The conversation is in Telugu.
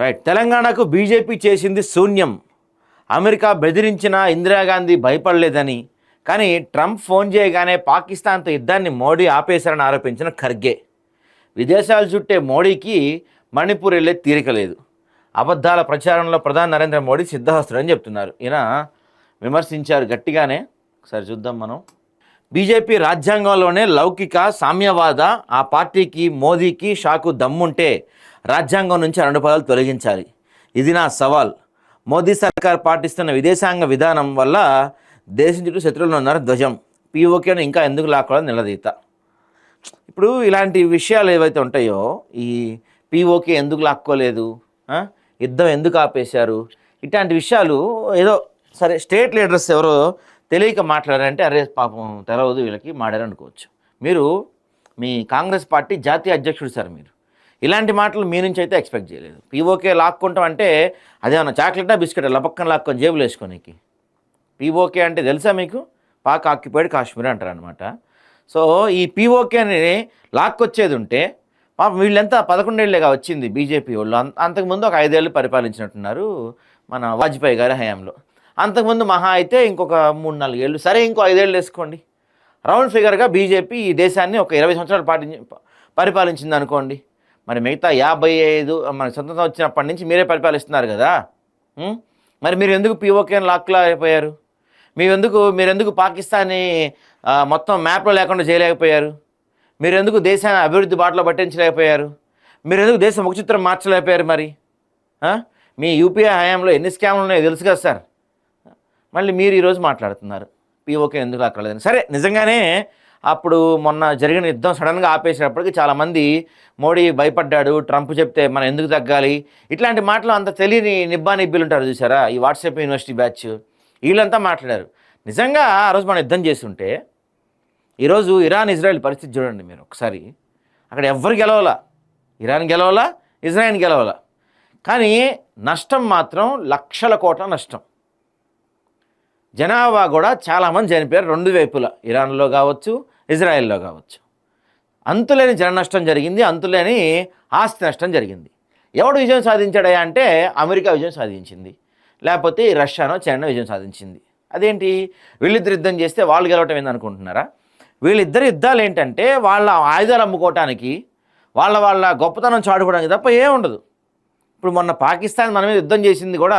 రైట్. తెలంగాణకు బీజేపీ చేసింది శూన్యం. అమెరికా బెదిరించిన ఇందిరాగాంధీ భయపడలేదని కానీ ట్రంప్ ఫోన్ చేయగానే పాకిస్తాన్తో యుద్ధాన్ని మోడీ ఆపేశారని ఆరోపించిన ఖర్గే. విదేశాలు చుట్టే మోడీకి మణిపూర్ వెళ్ళే తీరిక లేదు. అబద్ధాల ప్రచారంలో ప్రధాని నరేంద్ర మోడీ సిద్ధహస్తుడని చెప్తున్నారు. ఈయన విమర్శించారు గట్టిగానే. ఒకసారి చూద్దాం మనం. బీజేపీ రాజ్యాంగంలోనే లౌకిక సామ్యవాద ఆ పార్టీకి మోదీకి షాకు దమ్ముంటే రాజ్యాంగం నుంచి రెండు పదాలు తొలగించాలి. ఇది నా సవాల్. మోదీ సర్కార్ పాటిస్తున్న విదేశాంగ విధానం వల్ల దేశం చుట్టూ శత్రువులు ఉన్నారు ధ్వజం. పీఓకేను ఇంకా ఎందుకు లాక్కోవాలని నిలదీత. ఇప్పుడు ఇలాంటి విషయాలు ఏవైతే ఉంటాయో ఈ పీఓకే ఎందుకు లాక్కోలేదు యుద్ధం ఎందుకు ఆపేశారు ఇట్లాంటి విషయాలు ఏదో సరే స్టేట్ లీడర్స్ ఎవరో తెలియక మాట్లాడారంటే అరే పాపం తెలవదు వీళ్ళకి మాడారనుకోవచ్చు మీరు మీ కాంగ్రెస్ పార్టీ జాతీయ అధ్యక్షుడు సార్ మీరు. ఇలాంటి మాటలు మీ నుంచి అయితే ఎక్స్పెక్ట్ చేయలేదు. పీఓకే లాక్కుంటాం అంటే అదేమన్నా చాక్లెటా బిస్కెట్? లపక్కన లాక్కొని జేబులు వేసుకోనికి. పీఓకే అంటే తెలుసా మీకు? పాక్ ఆక్యుపైడ్ కాశ్మీర్ అంటారు అనమాట సో ఈ పీఓకేని లాక్కొచ్చేది ఉంటే పాపం వీళ్ళంతా పదకొండేళ్ళేగా వచ్చింది బీజేపీ వాళ్ళు. అంత- అంతకుముందు ఒక ఐదేళ్ళు పరిపాలించినట్టున్నారు మన వాజ్పేయి గారి హయాంలో. అంతకుముందు మహా అయితే ఇంకొక మూడు నాలుగేళ్ళు సరే ఇంకో ఐదేళ్ళు వేసుకోండి. రౌండ్ ఫిగర్గా బీజేపీ ఈ దేశాన్ని ఒక ఇరవై సంవత్సరాలు పాటి పరిపాలించింది అనుకోండి మరి మిగతా యాభై ఐదు మన స్వతంత్రం వచ్చినప్పటి నుంచి మీరే పరిపాలిస్తున్నారు కదా? మరి మీరు ఎందుకు పీఓకేని లాక్లా అయిపోయారు? మీరెందుకు మీరెందుకు పాకిస్తాన్ని మొత్తం మ్యాప్లో లేకుండా చేయలేకపోయారు? మీరెందుకు దేశాన్ని అభివృద్ధి బాటలో పట్టించలేకపోయారు? మీరెందుకు దేశం దేశ చిత్రం మార్చలేకపోయారు మరి? మీ యూపీఐ హయాంలో ఎన్ని స్కామ్లు ఉన్నాయో తెలుసు కదా సార్? మళ్ళీ మీరు ఈరోజు మాట్లాడుతున్నారు. పీఓకే ఎందుకు అక్కర్లేదని సరే నిజంగానే అప్పుడు మొన్న జరిగిన యుద్ధం సడన్గా ఆపేసినప్పటికీ చాలామంది మోడీ భయపడ్డాడు ట్రంప్ చెప్తే మనం ఎందుకు తగ్గాలి? ఇట్లాంటి మాటలు అంత తెలియని నిబ్బా నిబ్బిలు ఉంటారు చూసారా ఈ వాట్సాప్ యూనివర్సిటీ బ్యాచ్ వీళ్ళంతా మాట్లాడారు. నిజంగా ఆ రోజు మనం యుద్ధం చేస్తుంటే ఈరోజు ఇరాన్ ఇజ్రాయెల్ పరిస్థితి చూడండి మీరు ఒకసారి. అక్కడ ఎవ్వరు గెలవాలా? ఇరాన్ గెలవాలా? ఇజ్రాయెల్ గెలవాలా? కానీ నష్టం మాత్రం లక్షల కోట్ల నష్టం. జనాభా కూడా చాలామంది చనిపోయారు. రెండు వైపులా. ఇరాన్లో కావచ్చు ఇజ్రాయెల్లో కావచ్చు. అంతులేని జన నష్టం జరిగింది అంతులేని ఆస్తి నష్టం జరిగింది. ఎవడు విజయం సాధించాడయా అంటే అమెరికా విజయం సాధించింది. లేకపోతే రష్యానో చైనా విజయం సాధించింది. అదేంటి? వీళ్ళిద్దరు యుద్ధం చేస్తే వాళ్ళు గెలవటం ఏందనుకుంటున్నారా? వీళ్ళిద్దరు యుద్ధాలు ఏంటంటే వాళ్ళ ఆయుధాలు అమ్ముకోవటానికి వాళ్ళ వాళ్ళ గొప్పతనం చాటుకోవడానికి తప్ప ఏం ఉండదు ఇప్పుడు మొన్న పాకిస్తాన్ మన మీద యుద్ధం చేసింది కూడా